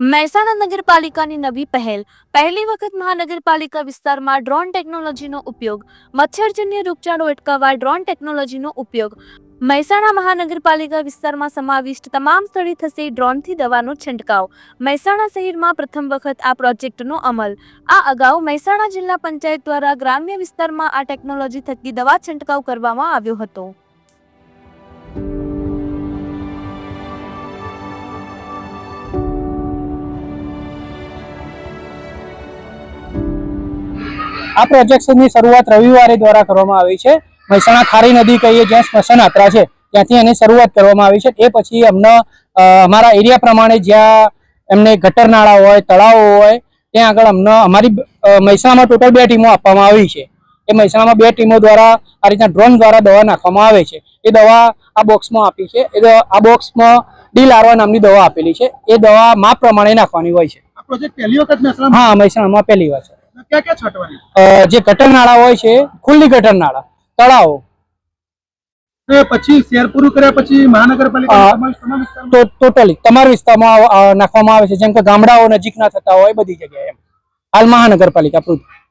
મહેસાણા નગરપાલિકાની નવી પહેલ. પહેલી વખત મહાનગરપાલિકા વિસ્તારમાં ડ્રોન ટેકનોલોજીનો ઉપયોગ, મચ્છરજન્ય રોગચાળો અટકાવવા ડ્રોન ટેકનોલોજીનો ઉપયોગ. મહેસાણા મહાનગરપાલિકા વિસ્તારમાં સમાવિષ્ટ તમામ સ્થળે થશે ડ્રોનથી દવાનો છંટકાવ. મહેસાણા શહેરમાં પ્રથમ વખત આ પ્રોજેક્ટનો અમલ. આ અગાઉ મહેસાણા જિલ્લા પંચાયત દ્વારા ગ્રામ્ય વિસ્તારમાં આ ટેકનોલોજી થકી દવા છંટકાવ કરવામાં આવ્યો હતો. આ પ્રોજેક્ટની શરૂઆત રવિવારે દ્વારા કરવામાં આવી છે. મહેસાણા ખારી નદી કહીએ જ્યાં સ્મશાન યાત્રા છે ત્યાંથી એની શરૂઆત કરવામાં આવી છે. એ પછી અમને અમારા એરિયા પ્રમાણે જ્યાં એમને ગટર નાળા હોય તળાવો હોય ત્યાં આગળ અમને અમારી મહેસાણામાં ટોટલ બે ટીમો આપવામાં આવી છે. એ મહેસાણામાં બે ટીમો દ્વારા આ રીતના ડ્રોન દ્વારા દવા નાખવામાં આવે છે. એ દવા આ બોક્સમાં આપી છે. એ આ બોક્સમાં ડી લાર્વા નામની દવા આપેલી છે. એ દવા માપ પ્રમાણે નાખવાની હોય છે. હા મહેસાણામાં પહેલી વાર છે. ક્યાં ક્યાં છાંટવાની? જે ગટર નાળા હોય છે ખુલ્લી ગટર નાળા તળાવો ને પછી શેર પૂરું કર્યા પછી મહાનગરપાલિકા ટોટલી તમારા વિસ્તારમાં નાખવામાં આવે છે જેમ કે ગામડાઓ નજીકના થતા હોય બધી જગ્યાએ હાલ મહાનગરપાલિકા પૃથ્વી